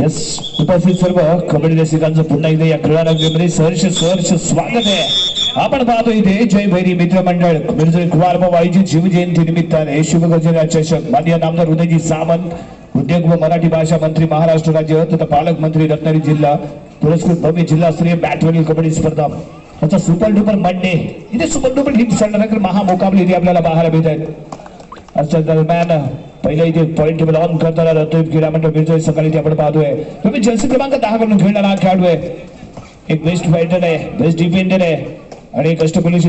Yes उपस्थित सर्व कबड्डी रसिकांचं पुन्हा एकदा या क्रीडा सहर्ष सहर्ष स्वागत आहे आपण पाहतो इथे जय भैरी मित्रमंडळ मंडळ मिरजोळी कुमार वाईची शिवजयंती निमित्ताने शिवगर्जना चषक मान्य नामदार हृदयजी सावंत उद्योग व मराठी भाषा मंत्री महाराष्ट्र राज्य तथा पालकमंत्री रत्नागिरी जिल्हा पुरस्कृत भव्य जिल्हास्तरीय बॅटवरील कबड्डी स्पर्धा याचा सुपर डुपर मंडे इथे सुपर डुपर हिट संघटना महामुकाबले इथे आपल्याला पाहायला मिळत आहेत दरम्यान पहिले इथे पॉईंट टेबल ऑन करताना रतोय क्रीडा मंडळ मिळतोय सकाळी ते आपण पाहतोय. तुम्ही जर्सी क्रमांक दहा कडून खेळणारा हा खेळाडू आहे एक बेस्ट फायटर आहे बेस्ट डिफेंडर आहे. आणि एक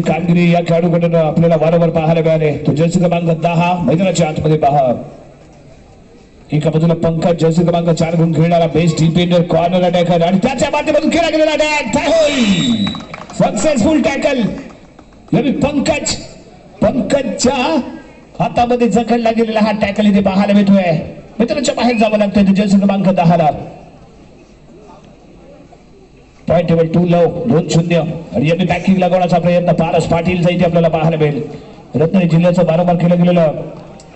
कामगिरी या खेळाडूकडून आपल्याला वारंवार पाहायला मिळाले. तो जर्सी क्रमांक दहा मैदानाच्या आतमध्ये पहा. एका बाजूला पंकज जर्सी क्रमांक चार घेऊन खेळणारा बेस्ट डिफेंडर कॉर्नर अटॅकर आणि त्याच्या माध्यमातून खेळला गेलेला अटॅक सक्सेसफुल टॅकल पंकज पंकजच्या हातामध्ये जखडला गेलेला हा टॅकल इथे पाहायला मिळतोय. मित्रांच्या बाहेर जावं लागतंय जर्सी क्रमांक दहाला. पॉईंट टेबल टू लव दोन शून्य. आणि यांनी बॅकिंग लागवण्याचा प्रयत्न. पारस पाटीलचा इथे आपल्याला पाहायला मिळेल. रत्नागिरी जिल्ह्याचं वारंवार केलं गेलेलं.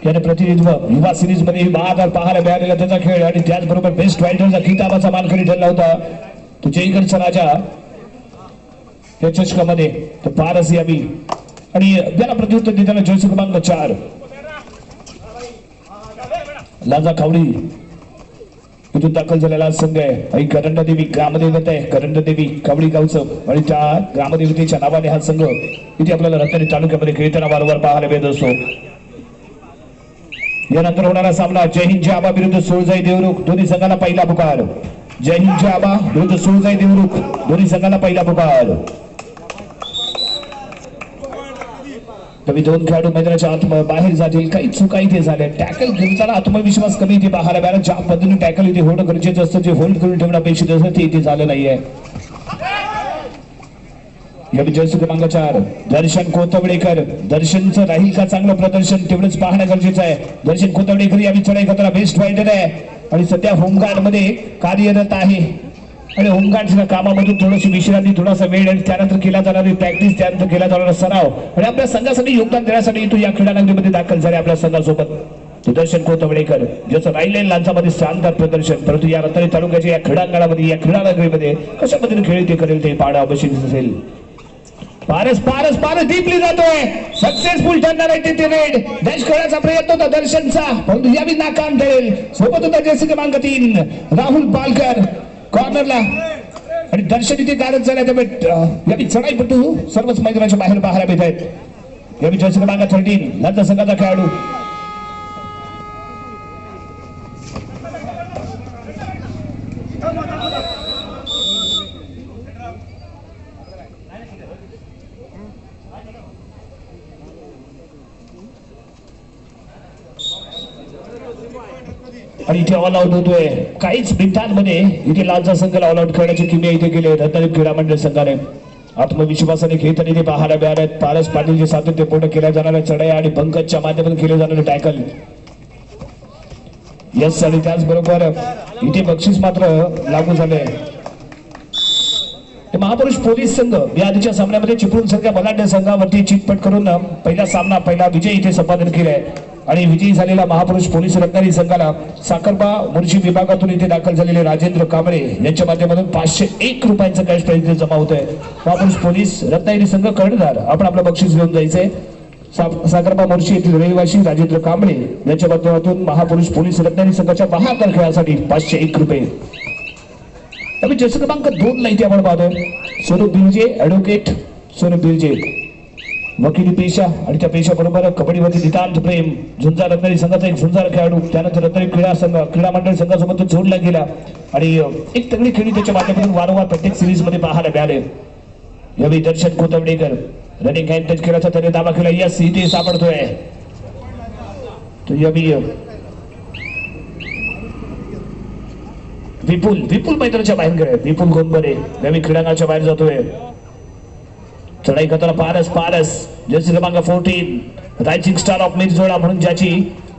याने प्रतिनिधित्व युवा सिरीजमध्ये बहादर पाहायला मिळालेला त्याचा खेळ. आणि त्याचबरोबर बेस्ट फायटरचा किताबाचा मानकरी ठरला होता. तो जयगडचा राजा. या चषकामध्ये. तो पारस यावी. आणि त्याला प्रत्युत्तर देताना जर्सी क्रमांक चार. लाजा खावडी तिथून दाखल झालेला संघ आहे. आणि करंड देवी ग्रामदेवत आहे. करंडदेवी कावडी गावचं. आणि त्या ग्रामदेवतेच्या नावाने हा संघ इथे आपल्याला रत्नागिरी तालुक्यामध्ये खेळताना वारंवार पाहायला मिळत असतो. यानंतर होणारा सामना जय हिंद जय आबा विरुद्ध सोळजाई देवरुख. दोन्ही संघाला पहिला पुकार. जय हिंद जय आबा विरुद्ध सोळजाई देवरुख. दोन्ही संघाला पहिला पुकार. कमी दोन खेळाडू मैदानाच्या आत बाहेर जातील. काही चुका इथे झाल्या टॅकल करताना आत्मविश्वास कमी इथे पाहायला मिळाला ज्या पद्धतीने टॅकल इथे होणं गरजेचं असतं. जे होल्ड करून ठेवणं अपेक्षित असतं ते इथे झालं नाहीये. या क्रमांक चार दर्शन कोथवडेकर दर्शनचं राहील का चांगलं प्रदर्शन? तेवढंच पाहणं गरजेचं आहे. दर्शन कोथवडेकर या चढाई बेस्ट फायटर आहे. आणि सध्या होमगार्डमध्ये कार्यरत आहे. आणि होमगार्डच्या कामामधून थोडीशी विश्रांती थोडासा वेळ आणि त्यानंतर केला जाणारी प्रॅक्टिस त्यानंतर केला जाणारा सराव. आणि आपल्या संघासाठी योगदान देण्यासाठी तो या क्रीडा नगरीमध्ये दाखल झाले आपल्या संघासोबत. सुदर्शन कोतवडेकर ज्याचं राहिले लांचामध्ये शानदार प्रदर्शन. परंतु या रत्नागिरी तालुक्याच्या या क्रीडांगणामध्ये या क्रीडा नगरीमध्ये कशा पद्धतीने खेळ ते करेल ते पाहणं आवश्यक असेल. पारस पारस पारस डीपली जातोय. सक्सेसफुल ठरणार आहे तिथे रेड डॅश खेळाचा प्रयत्न होता दर्शनचा. परंतु यावी नाकाम ठरेल सोबत होता जैसे क्रमांक तीन राहुल पालकर. कॉर्नरला आणि दर्शन इथे गारज झाल्या. त्यामुळे अं, चढाईपटू सर्वच मैदानाच्या बाहेर पाहायला मिळत आहेत. यावी जर्सी क्रमांक थर्टीन. लंच संघाचा खेळाडू. ऑल आउट होतोय काहीच मिनिटांमध्ये इथे लालचा संघ ऑल आउट करण्याची किमया इथे केली रत्नागिरी क्रीडा मंडळ संघाने. आत्मविश्वासाने खेळताना ते पाहायला मिळाले पारस पाटीलचे सातत्यपूर्ण केल्या जाणाऱ्या चढाया आणि पंकजच्या माध्यमातून केले जाणारे टॅकल यस आणि त्याचबरोबर इथे बक्षीस मात्र लागू झाले. महापुरुष पोलीस संघ या आधीच्या सामन्यामध्ये चिपळूण सारख्या बलाढ्य संघावरती चितपट करून पहिला सामना पहिला विजय इथे संपादन केलाय. आणि विजयी झालेला महापुरुष पोलीस रत्नागिरी संघाला साखरबा मुर्शी विभागातून इथे दाखल झालेले राजेंद्र कांबळे यांच्या माध्यमातून पाचशे एक रुपयांचं कॅश प्राईज इथे जमा होत आहे महापुरुष पोलीस रत्नागिरी संघ कर्णधार. आपण आपलं बक्षीस घेऊन जायचंय. सा- साखरबा मोर्शी येथील रहिवासी राजेंद्र कांबळे यांच्या माध्यमातून महापुरुष पोलीस रत्नागिरी संघाच्या बहात्तर खेळासाठी पाचशे एक रुपये. आम्ही जसं क्रमांक दोन ला इथे आपण पाहतो सोनू बिरजे ऍडव्होकेट सोनू बिरजे वकिली पेशा आणि त्या पेशाबरोबर कबड्डीमध्ये नितांत प्रेम झुंजा रत्नागिरी संघाचा एक झुंजार खेळाडू त्यानंतर रत्नागिरी क्रीडा संघ क्रीडा मंडळ संघासोबत तो जोडला गेला आणि एक तगडी खेळी त्याच्या माध्यमातून वारंवार प्रत्येक सिरीजमध्ये पाहायला मिळाले यावेळी Darshan Kothawadekar running hand touch खेळाचा त्याने दावा केला यस इथे सापडतोय तो यावेळी विपुल विपुल मैदानाच्या बाहेर गेले. विपुल गोंबरे नवीन क्रीडांगणाच्या बाहेर जातोय. चढाई करताना पारस पारस. जर्सी क्रमांक फोर्टीन रायचिंग स्टार ऑफ मिरजोडा म्हणून ज्याची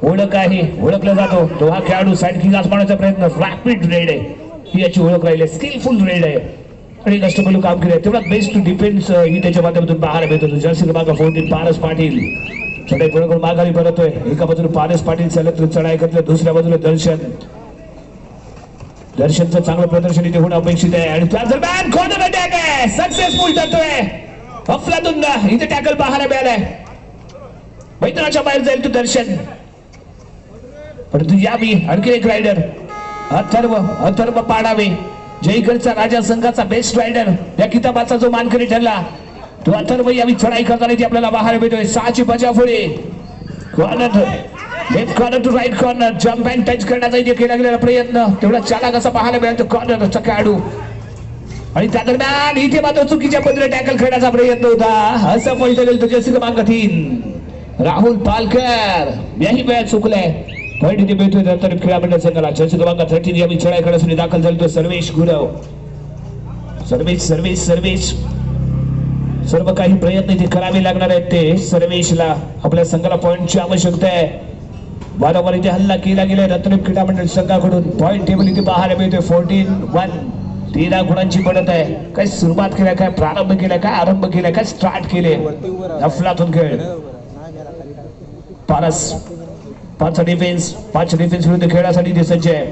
ओळख आहे ओळखला जातो. तो हा खेळाडू साईड किंग आसमानाचा प्रयत्न. रॅपिड रेड आहे. ही याची ओळख राहिली स्किलफुल रेड आहे. आणि कष्टपलू काम केलं तेवढा बेस्ट डिफेन्स ही त्याच्या माध्यमातून पाहायला मिळतो. जर्सी क्रमांक फोर्टीन पारस पाटील. चढाई पुढे माघारी परतोय? एका बाजूला पारस पाटील सलग चढाई करतोय. दुसऱ्या बाजूला दर्शन. दर्शनचं चांगलं प्रदर्शन इथे होणं अपेक्षित आहे. आणि त्या दरम्यान कॉर्नर अटॅक आहे सक्सेसफुल ठरतोय अफलातून इथे टॅकल पाहायला मिळालाय. मैदानाच्या बाहेर जाईल तू दर्शन. परंतु यावी आणखी एक रायडर अथर्व अथर्व पाडावे. जयगडचा राजा संघाचा बेस्ट रायडर या किताबाचा जो मानकरी ठरला तो अथर्व यावी चढाई करताना ती आपल्याला बाहेर भेटतोय सहाची बजा एक corner to right corner jump and touch करण्याचा इथे केला गेलेला प्रयत्न. तेवढा चाला कसा पाहायला मिळाला कॉर्नरचा खेळाडू आणि त्या दरम्यान इथे मात्र चुकीच्या पद्धतीने टॅकल खेळण्याचा प्रयत्न होता. असं पॉईंट गेलं तुझ्या क्रमांक तीन राहुल पालकर याही वेळात चुकलाय. पॉईंट इथे मिळतोय नंतर क्रीडा मंडळ संघाला चर्च क्रमांक थर्टीन या खेळाय करण्यासाठी दाखल झालो तो सर्वेश गुरव. सर्वेश सर्वेश सर्वेश. सर्व काही प्रयत्न इथे करावे लागणार आहेत ते सर्वेशला. आपल्या संघाला पॉईंटची आवश्यकता आहे. वारंवार इथे हल्ला केला गेलाय. रत्न क्रीडा मंडळ संघाकडून पॉईंट टेबल इथे पाहायला मिळतोय. फोर्टीन वन तेरा गुणांची पडत आहे. काय सुरुवात केल्या काय प्रारंभ केलाय काय आरंभ केलाय काय स्टार्ट केले? अफलातून खेळ. पारस पाच डिफेन्स पाच डिफेन्स विरुद्ध खेळासाठी ते सज्ज आहे.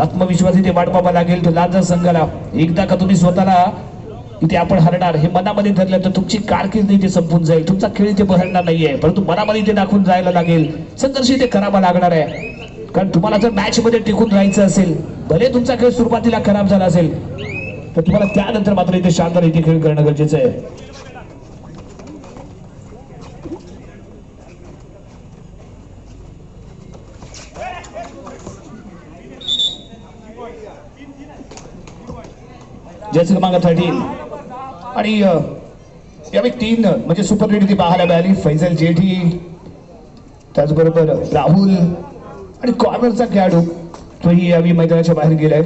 आत्मविश्वास इथे वाढवावा लागेल तो लाजा संघाला. एकदा का तुम्ही स्वतःला ते आपण हरणार. हे मनामध्ये धरलं तर तुमची कारकीर्द इथे संपून जाईल. तुमचा खेळ इथे बहरणार नाहीये. परंतु मनामध्ये इथे दाखवून जायला लागेल. संघर्ष इथे करावा लागणार आहे. कारण तुम्हाला जर मॅच मध्ये टिकून राहायचं असेल भले तुमचा खेळ सुरुवातीला खराब झाला असेल तर तुम्हाला त्यानंतर मात्र इथे शानदार इथे खेळ करणं गरजेचं आहे. जयचं मागा थर्टीन आणि यावेळी तीन म्हणजे सुपर रेड ती पाहायला मिळाली फैजल जेठी त्याचबरोबर राहुल आणि कॉर्नरचा खेळाडू. तोही यावेळी मैदानाच्या बाहेर गेलाय.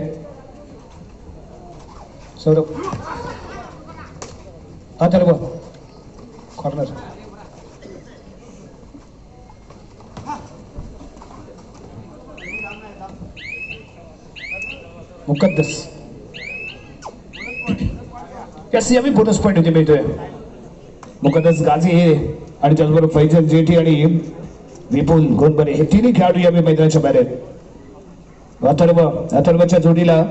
सौरभ. हा तर कॉर्नर. मुकद्दस. यास आम्ही बोनस पॉईंट होते मिळतोय मुकदस गाझी हे आणि त्याचबरोबर फैजल जेठी आणि विपुल गोंदबरे हे तिन्ही खेळाडू यावेळी मैदानाच्या बाहेर आहेत. अथर्व अथर्वच्या जोडीला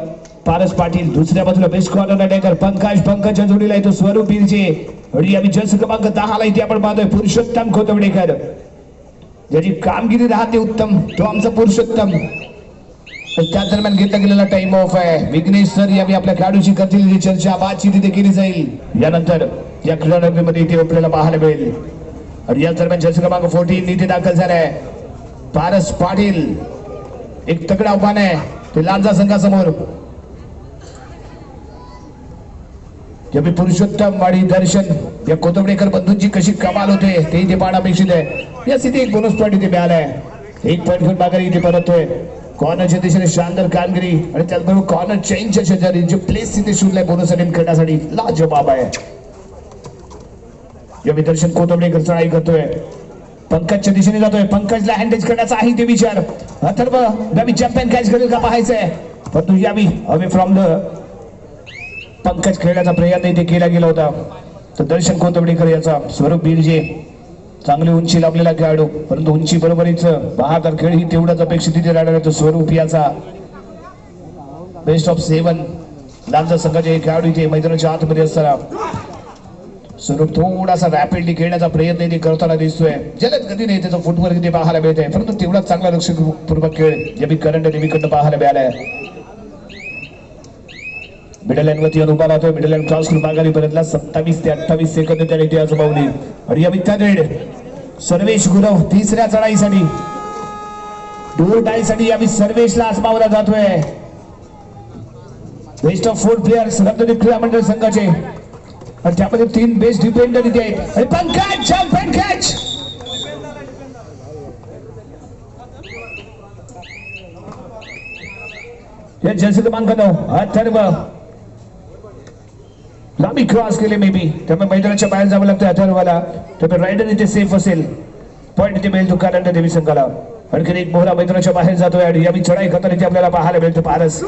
पारस पाटील दुसऱ्या बाजूला बेस्ट कॉर्नर अटॅकर पंकज पंकजच्या जोडीला येतो स्वरूप बिरजे यावेळी जस क्रमांक दहाला इथे आपण पाहतोय पुरुषोत्तम खोतवडेकर ज्याची कामगिरी राहते उत्तम तो आमचा पुरुषोत्तम. त्या दरम्यान घेतला गेलेला टाइम ऑफ आहे. विघ्नेश सर यावेळी आपल्या खेळाडूशी करतील चर्चा बातचीत इथे केली जाईल. यानंतर या क्रीडामध्ये इथे आपल्याला पाहायला मिळेल. आणि या दरम्यान चर्चा क्रमांक फोर्टीन इथे दाखल झालाय. पारस पाटील. एक तगडा आव्हान आहे. ते लांजा संघासमोर. यावेळी पुरुषोत्तम वाडी दर्शन या कोथंबडेकर बंधूंची कशी कमाल होते ते इथे पाहणं अपेक्षित आहे. या इथे एक बोनस पॉईंट इथे मिळालाय. एक पॉईंट घेऊन माघारी इथे परततोय. कॉर्नरच्या दिशेने शानदार कामगिरी आणि त्याचबरोबर कॉर्नर चेंजच्या शेजारी जे प्लेस तिथे शोधलाय बोनस अटेंड करण्यासाठी लाजवाब आहे. यावेळी दर्शन कोथंबडेकर चढाई करतोय. पंकजच्या दिशेने जातोय. पंकजला हँडेज करण्याचा आहे ते विचार. अथर्व यावी जम्प कॅच करेल का पाहायचंय? परंतु यावी अवे फ्रॉम द पंकज खेळण्याचा प्रयत्न इथे केला गेला होता. तर दर्शन कोथंबडेकर याचा स्वरूप बिरजे चांगली उंची लाभलेला खेळाडू परंतु उंची बरोबरीच बहादर खेळ ही तेवढाच अपेक्षित तिथे राहणार तो स्वरूप याचा बेस्ट ऑफ सेवन लांजा संघाचे खेळाडू इथे मैदानाच्या आतमध्ये असताना. स्वरूप थोडासा रॅपिडली खेळण्याचा प्रयत्न इथे करताना दिसतोय. जलद गतीने त्याचा फुटवर्क इथे पाहायला मिळत आहे परंतु तेवढाच चांगला लक्षपूर्वक खेळ. या करंट नेहमीकडनं पाहायला मिळालाय. मिडल लाईन वरती उभा राहतोय. मिडल लाईन क्रॉस करून माघारी परतला सत्तावीस ते अठ्ठावीस सेकंद त्याने ती आजमावली आणि या मित्ता रेड सर्वेश गुरव तिसऱ्या चढाईसाठी. दोन डाईसाठी आम्ही सर्वेशला आजमावला जातोय. Best of four players Ratnadeep Krida Mandal संघाचे. आणि त्यामध्ये तीन बेस्ट डिफेंडर इथे आहेत. आणि पंकज जंप अँड कॅच हे जर्सी क्रमांक नऊ अथर्व लांबी क्रॉस केले मे बी त्यामुळे मैदानाच्या बाहेर जावं लागतं अथर्वाला त्यामुळे रायडर इथे सेफ असेल पॉईंट इथे मिळेल तो कारण देवी संघाला आणखीन एक मोहरा मैदानाच्या बाहेर जातोय आणि यावी चढाई करताना इथे आपल्याला पाहायला मिळतो पारस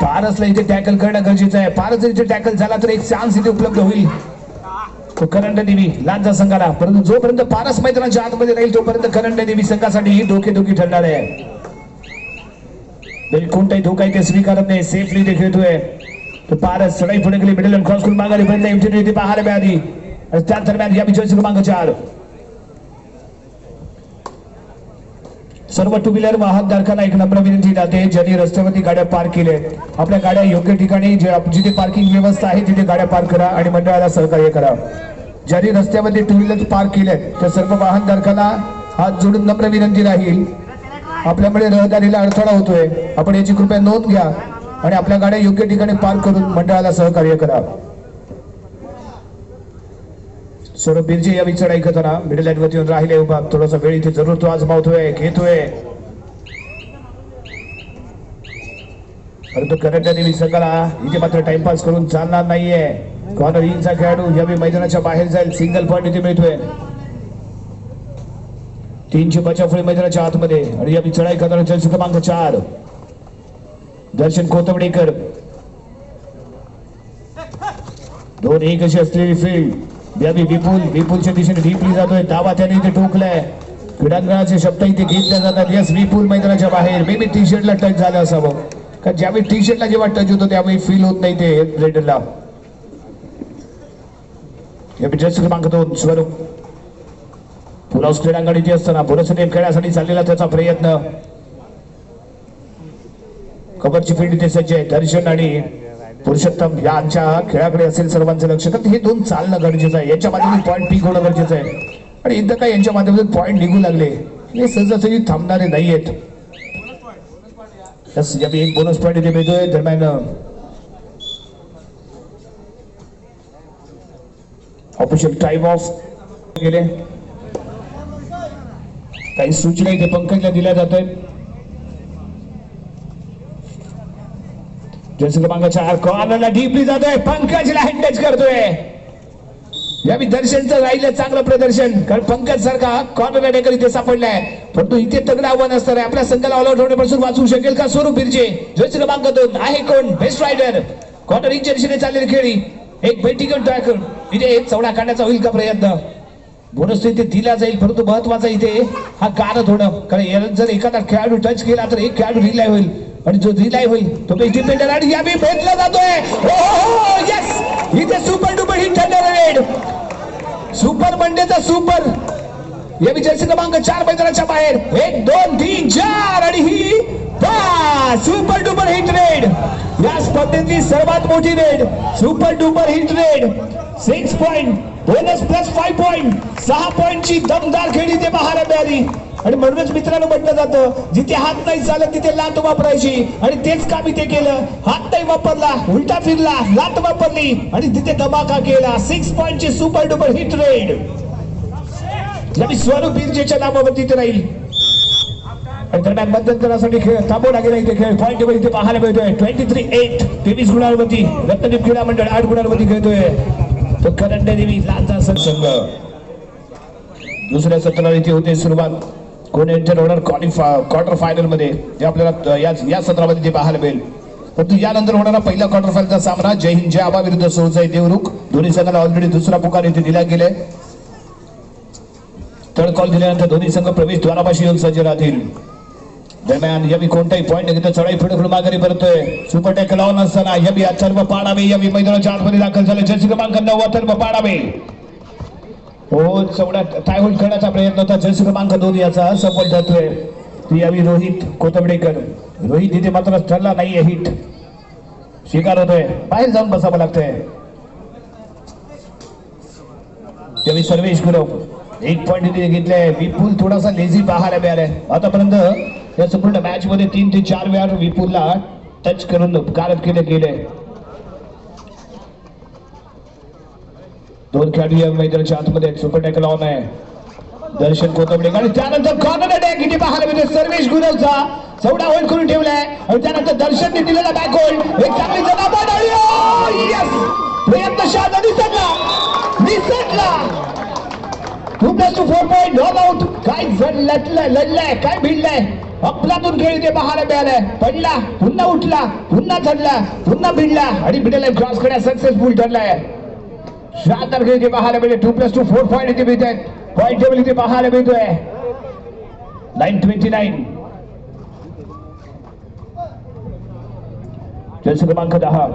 पारसला इथे टॅकल करणं गरजेचं आहे पारस जर इथे टॅकल झाला तर एक चान्स इथे उपलब्ध होईल तो करंड देवी लांजा संघाला परंतु जोपर्यंत पारस मैदानाच्या आतमध्ये राहील तोपर्यंत करंड देवी संघासाठी ही डोकेदुखी ठरणार आहे कोणताही धोका इथे स्वीकारत नाही सेफली ते खेळतोय तो सडाई चढाई पुढे गेली मिडल क्रॉस करून दी बाहर में आदि चार मिळाली में त्या दरम्यान या विजय मांगा चार सर्व टू व्हीलर वाहनधारकांना एक नम्र विनंती जाते ज्यांनी रस्त्यावरती गाड्या पार्क केल्या आपल्या गाड्या योग्य ठिकाणी जे जिथे पार्किंग व्यवस्था आहे तिथे गाड्या पार्क करा आणि मंडळाला सहकार्य करा ज्यांनी रस्त्यामध्ये टू व्हीलर पार्क केले त्या सर्व वाहनधारकांना हात जोडून नम्र विनंती राहील आपल्यामुळे रहदारीला अडथळा होतोय. आपण याची कृपया नोंद घ्या. आणि आपल्या गाड्या योग्य ठिकाणी पार्क करून मंडळाला सहकार्य करा. सौरभ बिरजे या विचार ऐकताना मिडल लाईन वरती येऊन राहिले उभा. थोडासा वेळ इथे जरूर तो आजमावतोय घेतोय. परंतु करंट्या देवी संघाला इथे मात्र टाइमपास करून चालणार नाहीये. कॉर्नर इनचा खेळाडू यावेळी मैदानाच्या बाहेर जाईल सिंगल पॉईंट इथे मिळतोय. तीनशे बचावफळी मैदानाच्या आतमध्ये. आणि यावेळी चढाई करताना जर्सी क्रमांक चार. दर्शन कोथवडेकर दोन एक अशी असलेली फील्ड यावी विपुल विपुलच्या दिशेने डीपली जातोय. दावा त्याने इथे ठोकलाय. क्रीडांगणाचे शब्द इथे घेतल्या जातात. यस विपुल मैदानाच्या बाहेर. मे बी टी शर्टला टच झालं असावं. कारण ज्यावेळी टी शर्टला जेव्हा टच होतो त्यावेळी फील होत नाही ते रेडरला जस्ट क्रमांक दोन स्वरूप. पुलाव क्रीडांगण इथे असताना पुरस्कार खेळण्यासाठी चाललेला त्याचा प्रयत्न. कबरची फील्ड दिसायची सज्ज आहे. दर्शन आणि पुरुषोत्तम यांच्या खेळाकडे असेल सर्वांचं लक्ष. तर हे दोन चालणं गरजेचं आहे. याच्या माध्यमातून पॉईंट पीक होणं गरजेचं आहे. आणि इथं काय यांच्या माध्यमातून पॉईंट निघू लागले हे सहजासहजी थांबणारे नाहीयेत. आहेत एक बोनस पॉईंट इथे मिळतोय. दरम्यान ऑफिशियल टाइम ऑफ गेले. काही सूचना इथे पंकजला दिल्या जात आहेत जर्सी क्रमांक कॉर्नरला डीपली जातोय. पंकजला हँडच करतोय. यावेळी दर्शनचं राहिलं चांगलं प्रदर्शन. कारण पंकज सारखा कॉर्नर डेकर इथे सापडलाय. परंतु इथे तगडं आव्हान असणार आहे. आपल्या संघाला ऑलआउट होण्यापासून वाचवू शकेल का स्वरूप बिरजे? जर्सी क्रमांक दोन आहे कोण? बेस्ट रायडर कॉर्नर इंच्या दिशेने चाललेली खेळी. एक बेटिकन ट्रॅकर इथे चवडा काढण्याचा होईल का प्रयत्न? बोनस इथे दिला जाईल. परंतु महत्त्वाचा इथे हा गाणं होणं कारण जर एखादा खेळाडू टच केला तर एक खेळाडू रिलाय होईल. आणि जो रिलाय होईल तो बेस्ट डिफेंडर आणि यावेळी भेटला जातोय. हो, हो, हो यस इथे सुपर डुपर हिट ठरणार रेड सुपर मंडेचा सुपर या जर्सी क्रमांक चार मैदानाच्या बाहेर. एक दोन तीन चार आणि ही पाच. सुपर डुपर हिट रेड या स्पर्धेतली सर्वात मोठी raid super duper hit raid six point bonus plus five point सहा पॉइंटची दमदार खेळी ते पाहायला मिळाली आणि म्हणूनच मित्रांनो म्हटलं जातं जिथे हात नाही चालत तिथे लात वापरायची. आणि तेच काम इथे केलं. हात नाही वापरला उलटा फिरला लात वापरली. आणि तिथे धमाका केला. Six पॉइंटची super duper hit raid Swaroop बिरजेच्या नावावरती ते राहील. आणि दरम्यान मध्यंतरासाठी खेळ. थांबवला गेला इथे खेळ. पॉईंट टेबल इथे पाहायला मिळतोय. ट्वेंटी थ्री एट तेवीस गुणांवरती रत्नदीप क्रीडा मंडळ आठ गुणांवरती खेळतोय. तो करंडे देवी लालचा संघ. दुसऱ्या सत्राला इथे होते सुरुवात. कोण एंटर होणार क्वार्टर फायनलमध्ये ते जे आपल्याला या या सत्रामध्ये ते पाहायला मिळेल. परंतु यानंतर होणारा पहिला क्वार्टर फायनलचा सामना जय हिंद जय आबा विरुद्ध सोळसाई देवरुख दोन्ही संघाला ऑलरेडी दुसरा पुकार इथे दिला गेलाय. तळ कॉल दिल्यानंतर दोन्ही संघ प्रवेश द्वारापाशी येऊन सज्ज राहतील. दरम्यान यावी कोणताही पॉईंट घेतो चढाई पुढे पुढे माघारी परतोय. सुपर टॅक लावून असताना यावी अथर्व पाडावे यावी मैदानाच्या आतमध्ये दाखल झाले. जर्सी क्रमांक नऊ अथर्व पाडावे. हो चौड्या काय होईल खेळाचा प्रयत्न होता. जर्सी क्रमांक दोन याचा. सफल ठरतोय यावी रोहित कोथंबडेकर. रोहित इथे मात्र ठरला नाहीये हिट स्वीकार होतोय. बाहेर जाऊन बसावं लागतंय. त्यावेळी सर्वेश गुरव. एक पॉईंट तिथे घेतलाय. विपुल थोडासा लेझी पाहायला मिळालाय. आतापर्यंत या संपूर्ण मॅच मध्ये तीन ते चार वेळा विपुलला टच करून कारत केले गेले. दोन खेळाडू या मैदानाच्या आतमध्ये सुपर टॅकल ऑन आहे. दर्शन कोथंबडे आणि त्यानंतर कॉर्नर अटॅक इथे पाहायला मिळते सर्वेश गुरवचा चौडा होल्ड करून ठेवलाय. आणि त्यानंतर दर्शनने दिलेला बॅक होल्ड एक चांगली जनाबाद प्रयत्न शहादा निसटला निसटला two plus two four point all out काय जड लटलाय लढलाय काय भिडलाय. अपलातून खेळ ते पाहायला मिळालाय. पडला पुन्हा उठला पुन्हा चढला पुन्हा भिडला. आणि भिडलाय क्रॉस करण्यास सक्सेसफुल ठरलाय. शानदार खेळ पाहायला मिळते two plus two four point इथे मिळत आहेत पॉईंट टेबल इथे पाहायला मिळतोय नाईन ट्वेंटी नाईन जलस क्रमांक दहा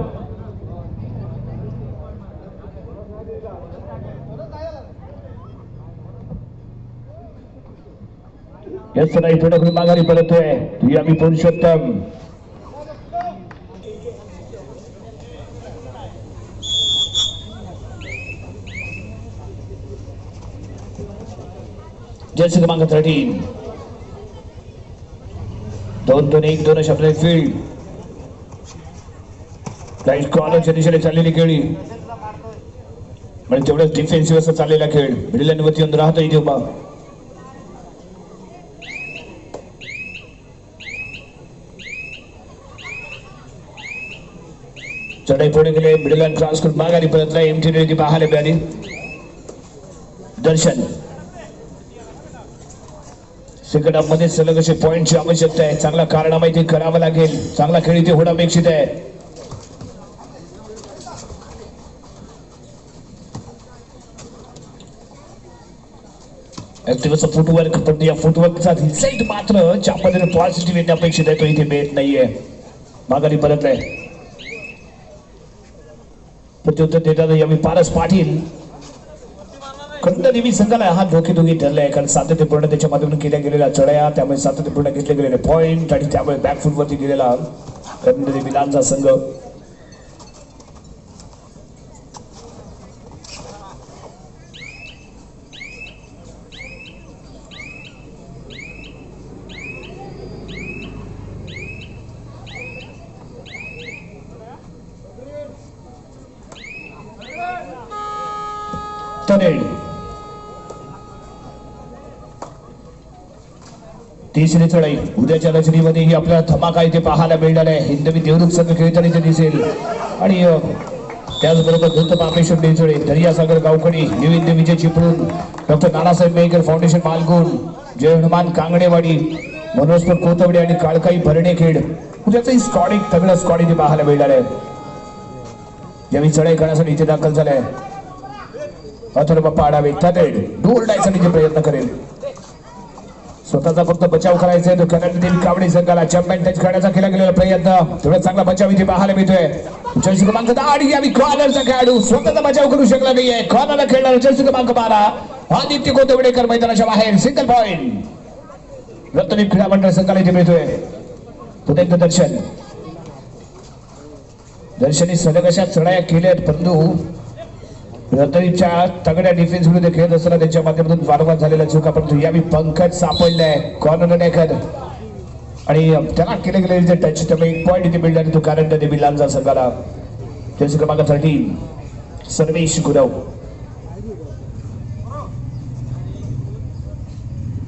यस नाही पुढे माघारी परतोय तुझी आम्ही पुरुषोत्तम। जर्सी क्रमांक थर्टीन दोन दोन एक दोन शब्द फील्ड लाइट कॉलरच्या दिशेने चाललेली खेळी. म्हणजे तेवढंच डिफेन्सिव्ह असं चाललेला खेळ. मिडल येऊन राहतो इथे उभा. चढाई पुढे गेले मिडल अँड क्रॉस करून माघारी परतला एमटी रेडी पाहायला मिळाली. दर्शन. सेकंड हाफमध्ये सलग असे पॉईंटची आवश्यकता आहे. चांगला कारणामा इथे करावा लागेल. चांगला खेळ इथे होणं अपेक्षित आहे. ऍक्टिव्हचं फुटवर्क पण या फुटवर्कचा रिझल्ट मात्र ज्या पद्धतीने पॉझिटिव्ह येणे अपेक्षित आहे. तो इथे मिळत नाहीये. माघारी परत आहे. प्रत्युत्तर देतात यावेळी पारस पाटील. खंड नेहमी संघाला हा धोकेधोकी ठरला? आहे कारण सातत्यपूर्ण त्याच्या माध्यमातून केल्या गेलेल्या चढया त्यामुळे सातत्यपूर्ण घेतले गेलेले पॉईंट आणि त्यामुळे बॅकफूटवरती गेलेला खंड लांचा संघ. तिसरी चढाई. उद्याच्या रचनेमध्ये ही आपल्याला धमाका इथे पाहायला मिळणार आहे. हिंदवी देवरुख संघ खेळताना इथे दिसेल. आणि त्याचबरोबर धुत पामेश्वर निचळे दर्यासागर गावकडी निविंद विजय Chiplun doctor Nanasaheb maker foundation मालगुण Jai Hanuman Kanganewadi मनोजपूर कोतवडे आणि काळकाई भरणेखेड उद्याचंही स्कॉड एक तगडा स्कॉड इथे पाहायला मिळणार आहे. ज्यावेळी चढाई करण्यासाठी इथे दाखल झालाय अथर्व पाडावे तदेड डोल डायसाठी प्रयत्न करेल. स्वतःचा फक्त बचाव करायचा आहे तो करंट कावडी संघाला चॅम्पियन टच करण्याचा केला गेलेला प्रयत्न. तेवढा चांगला बचाव इथे पाहायला मिळतोय. जर्सी क्रमांक दहा आणि यावी कॉर्नरचा खेळाडू. स्वतःचा बचाव करू शकला नाहीये. कॉर्नरला खेळणार जर्सी क्रमांक बारा आदित्य कोतवडेकर मैदानाच्या बाहेर. सिंगल पॉइंट रत्नदीप क्रीडा मंडळ संघाला इथे मिळतोय. पुन्हा एकदा दर्शन दर्शनी सलग अशा चढाया केल्यात. परंतु रतनीच्या तगड्या डिफेन्स विरुद्ध खेळत असताना त्यांच्या माध्यमातून वारंवार झालेल्या चुका परंतु यावेळी पंकज सापडलाय कॉर्नर डेकर आणि त्याला केले गेले जे टच त्यामुळे एक पॉईंट इथे मिळणार तो कारण देवी बिलांचा संघाला जर्सी क्रमांक थर्टीन सर्वेश गुरव.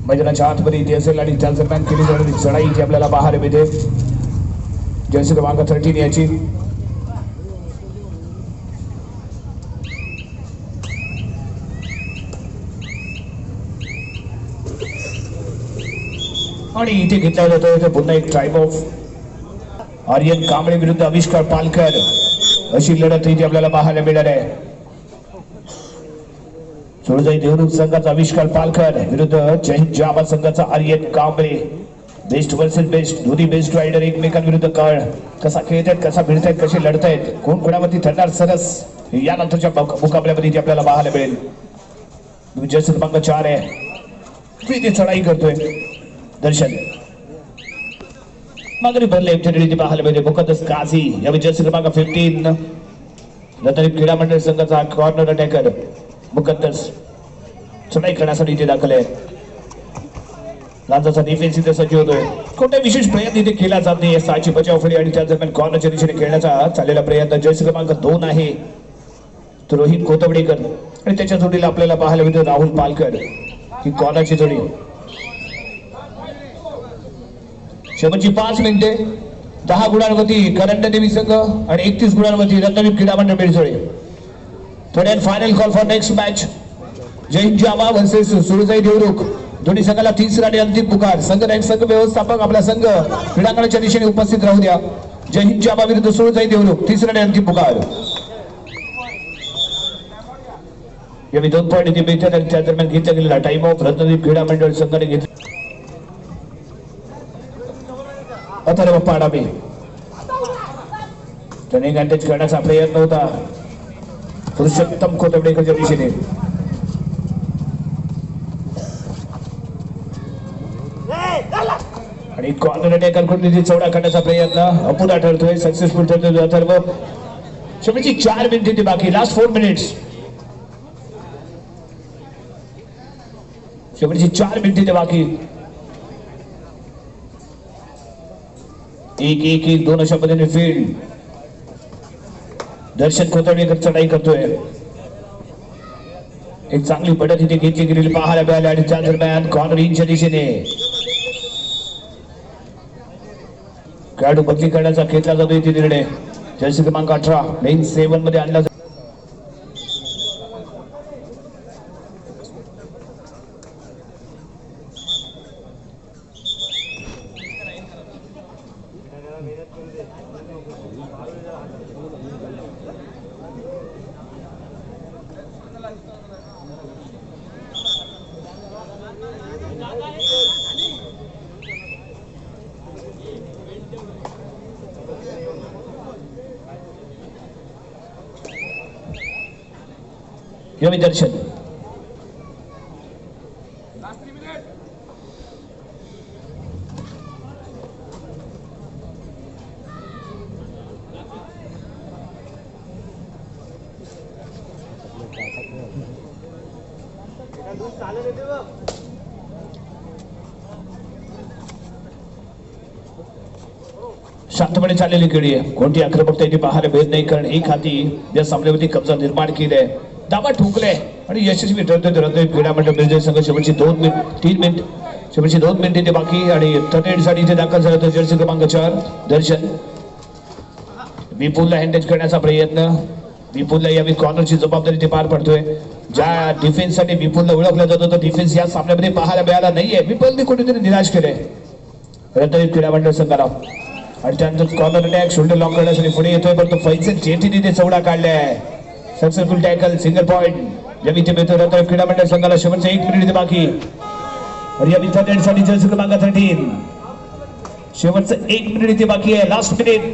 मैदानाच्या आतमध्ये इथे असेल आणि त्याच दरम्यान केली जाणारी चढाई इथे आपल्याला बाहेर मिळते. जर्सी क्रमांक थर्टीन याची. आणि इथे घेतला जातो. इथे पुन्हा एक ट्राईब ऑफ आर्यन कांबळे विरुद्ध आविष्कार पालकर अशी लढत इथे आपल्याला पाहायला मिळणार आहे. सुळजाई देवरूप संघाचा आविष्कार पालकर विरुद्ध जयंत जावा संघाचा Aryan Kamble. Best versus best दोन्ही बेस्ट रायडर एकमेकांविरुद्ध कळ. कसा खेळतायत कसा भिडतायत कसे लढतायत कोण कोणावरती ठरणार सरस यानंतरच्या मुकाबल्यामध्ये इथे आपल्याला पाहायला मिळेल. विजय क्रमांक चार आहे. इथे चढाई करतोय. दर्शन। मागणी भरले इथे पाहायला मिळते. मुकदस काझी या विजय क्रमांक फिफ्टीन नंतर क्रीडा मंडळ संघाचा कॉर्नर अटॅकर मुकद्दस. चढाई करण्यासाठी इथे दाखल आहे. लांजाचा डिफेन्स इथे सज्ज होतोय. कोणत्या विशेष प्रयत्न इथे केला जात नाही सहाची बचाव फळी आणि त्या दरम्यान कॉर्नरच्या दिशेने खेळण्याचा चाललेला प्रयत्न. जयस क्रमांक दोन आहे. तो रोहित कोतवडेकर. आणि त्याच्या जोडीला आपल्याला पाहायला मिळतो राहुल पालकर. ही कॉर्नरची जोडी. शेवटची पाच मिनिटे. दहा गुणांवरती करंट देवी संघ आणि एकतीस गुणांवरती रत्नदीप क्रीडा Mandal बेळसोळे third and final call for next match Jain जावा वर्सेस सुरजाई देवरुख. दोन्ही संघाला तिसरा आणि अंतिम पुकार. संघ नायक संघ व्यवस्थापक आपला संघ. क्रीडांगणाच्या दिशेने उपस्थित राहू द्या. जय हिंद जावा विरुद्ध सुरजाई देवरुख. तिसरा आणि अंतिम पुकार. यावेळी दोन पॉईंट इथे त्या दरम्यान घेतला गेलेला टाइम ऑफ रत्नदीप क्रीडा मंडळ संघाने घेतला अथर्व पाडावे. टर्निंग अटॅच करण्याचा प्रयत्न होता. पुरुषोत्तम कोथंबडेकरच्या दिशेने आणि कॉर्नर अटॅकर तिथे चौडा करण्याचा प्रयत्न. अपुरा ठरतोय. सक्सेसफुल ठरतोय अथर्व. शेवटची चार मिनिट होती बाकी. लास्ट फोर मिनिट्स शेवटची चार मिनिट ते बाकी. एक एक एक दोन अशा पद्धतीने फील्ड दर्शन कोथंबडेकर चढाई करतोय. एक चांगली पडत इथे घेतली गेलेली पाहायला मिळाली आणि त्या दरम्यान कॉर्नर इंच्या दिशेने. खेळाडू बदली करण्याचा घेतला जातो इथे निर्णय. जर्सी क्रमांक अठरा मेन सेवनमध्ये आणला जातो योमी दर्शन शांतपणे चाललेली खेळी आहे. कोणती आक्रमकता इथे पाहायला भेट नाही कारण एक हाती या सामन्यावरती कब्जा निर्माण केलाय दाबा ठोकलाय आणि यशस्वी ठरतोय ठरतोय. क्रीडा मंडळ निर्जय संघ शेवटची दोन मिनिट तीन मिनिट शेवटची दोन मिनिटे ते बाकी. आणि थर्ड इथे दाखल झालं तर जर्सी क्रमांक चार दर्शन. विपुलला हँडेज करण्याचा प्रयत्न. विपुलला यावेळी कॉर्नरची जबाबदारी ते पार पडतोय. ज्या डिफेन्ससाठी विपुलला ओळखलं जातं तो डिफेन्स या सामन्यामध्ये पाहायला मिळाला नाहीये. विपुलने कुठेतरी निराश केलंय रत्नागिरी क्रीडा मंडळ संघाला. आणि त्यानंतर कॉर्नर अटॅक शोल्डर लॉक करण्यासाठी पुढे येतोय परंतु फैसल जेटीने ते चौडा काढलाय. सक्सेसफुल टॅकल सिंगल पॉईंट या इथे रत्न क्रीडा मंडळ संघाला शेवटचे एक मिनिट बाकी आणि या थर्डसाठी जर्सी शेवटचं एक मिनिट इथे बाकी आहे लास्ट मिनिट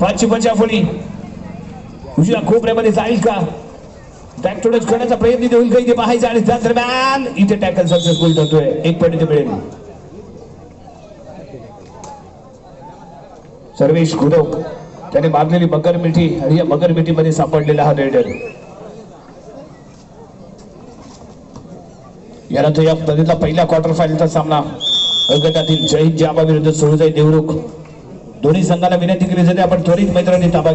पाचशे पंचाफोडी उजव्या खोबऱ्यामध्ये जाईल का बॅक टोडच करण्याचा प्रयत्न इथे होईल का इथे पाहायचा आणि त्या दरम्यान इथे टॅकल सक्सेसफुल ठरतोय एक पॉईंट इथे मिळेल सर्वेश गुरव त्याने मारलेली मगर मिठी आणि या मगर मिठीमध्ये सापडलेला हा रेडर यानंतर या स्पर्धेतला पहिला क्वार्टर फायनलचा सामना. गटातील जय जाबा विरुद्ध सुळजाई देवरुख. दोन्ही संघाला विनंती केली जाते. आपण त्वरित मैत्रांनी ताबा